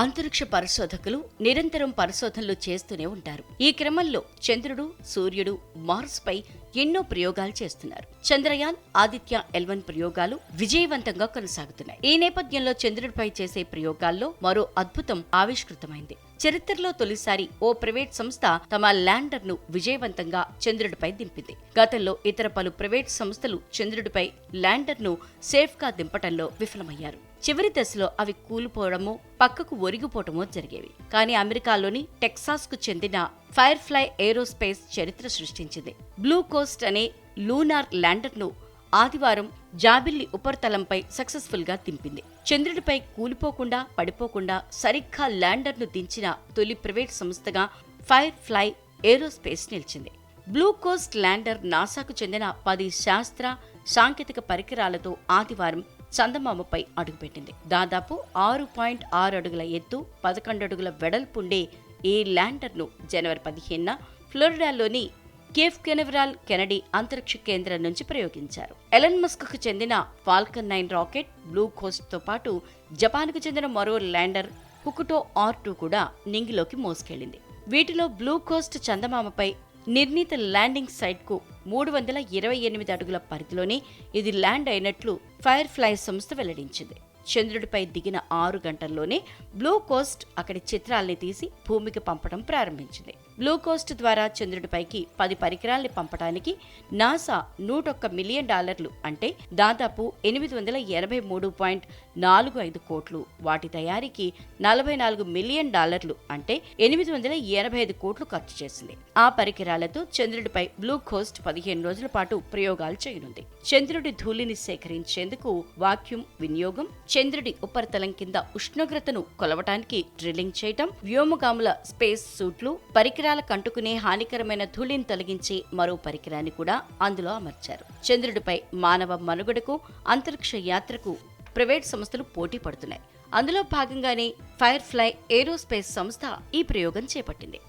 అంతరిక్ష పరిశోధకులు నిరంతరం పరిశోధనలు చేస్తూనే ఉంటారు. ఈ క్రమంలో చంద్రుడు సూర్యుడు మార్స్ పై ఎన్నో ప్రయోగాలు చేస్తున్నారు. చంద్రయాన్ ఆదిత్య ఎల్వన్ ప్రయోగాలు విజయవంతంగా కొనసాగుతున్నాయి. ఈ నేపథ్యంలో చంద్రుడిపై చేసే ప్రయోగాల్లో మరో అద్భుతం ఆవిష్కృతమైంది. చరిత్రలో తొలిసారి ఓ ప్రైవేట్ సంస్థ తమ ల్యాండర్ను విజయవంతంగా చంద్రుడిపై దింపింది. గతంలో ఇతర పలు ప్రైవేట్ సంస్థలు చంద్రుడిపై ల్యాండర్ను సేఫ్గా దింపటంలో విఫలమయ్యారు. చివరి దశలో అవి కూలిపోవడమో పక్కకు ఒరిగిపోవటమో జరిగేవి. కానీ అమెరికాలోని టెక్సాస్కు చెందిన ఫైర్ ఫ్లై ఏరోస్పేస్ చరిత్ర సృష్టించింది. బ్లూ కోస్ట్ అనే లూనార్ ల్యాండర్ను ఆదివారం జాబిల్లి ఉపరితలంపై సక్సెస్ఫుల్గా దింపింది చంద్రుడిపై కూలిపోకుండా పడిపోకుండా సరిగ్గా ల్యాండర్ను దించిన తొలి ప్రైవేట్ సంస్థగా ఫైర్ ఫ్లై ఏరోస్పేస్ నిలిచింది. బ్లూ కోస్ట్ ల్యాండర్ నాసాకు చెందిన పది శాస్త్ర సాంకేతిక పరికరాలతో ఆదివారం చందమామపై అడుగుపెట్టింది. దాదాపు ఆరు పాయింట్ ఆరు అడుగుల ఎత్తు పదకొండు అడుగుల వెడల్పుండే ఈ ల్యాండర్ను జనవరి పదిహేనున ఫ్లోరిడాలోని కేఫ్ కెనెవరాల్ కెనడీ అంతరిక్ష కేంద్రం నుంచి ప్రయోగించారు. ఎలన్ మస్క్కు చెందిన ఫాల్కన్ నైన్ రాకెట్ బ్లూ కోస్ట్తో పాటు జపాన్కు చెందిన మరో ల్యాండర్ హుకుటో ఆర్ టూ కూడా నింగిలోకి మోసుకెళ్ళింది వీటిలో బ్లూ కోస్ట్ చందమామపై నిర్ణీత ల్యాండింగ్ సైట్కు మూడు వందల ఇరవై ఎనిమిది అడుగుల పరిధిలోనే ఇది ల్యాండ్ అయినట్లు ఫైర్ ఫ్లై సంస్థ వెల్లడించింది. చంద్రుడిపై దిగిన ఆరు గంటల్లోనే బ్లూ కోస్ట్ అక్కడి చిత్రాల్ని తీసి భూమికి పంపడం ప్రారంభించింది. బ్లూకోస్ట్ ద్వారా చంద్రుడిపైకి పది పరికరాల్ని పంపడానికి నాసా నూటొక్క మిలియన్ డాలర్లు అంటే దాదాపు ఎనిమిది వందల ఎనభై మూడు పాయింట్ నాలుగు ఐదు కోట్లు. వాటి తయారీకి నలభై నాలుగు మిలియన్ డాలర్లు అంటే ఎనిమిది వందల ఎనభై ఐదు కోట్లు ఖర్చు చేసింది. ఆ పరికరాలతో చంద్రుడిపై బ్లూ కోస్ట్ పదిహేను రోజుల పాటు ప్రయోగాలు చేయనుంది. చంద్రుడి ధూళిని సేకరించేందుకు వాక్యూమ్ వినియోగం చంద్రుడి ఉపరితలం కింద ఉష్ణోగ్రతను కొలవటానికి డ్రిల్లింగ్ చేయటం వ్యోమగాముల స్పేస్ సూట్లు పరికరాలు కంటుకునే హానికరమైన ధూళిని తొలగించే మరో పరికరాన్ని కూడా అందులో అమర్చారు. చంద్రుడిపై మానవ మనుగడకు అంతరిక్ష యాత్రకు ప్రైవేట్ సంస్థలు పోటీ పడుతున్నాయి. అందులో భాగంగానే ఫైర్ ఫ్లై ఏరోస్పేస్ సంస్థ ఈ ప్రయోగం చేపట్టింది.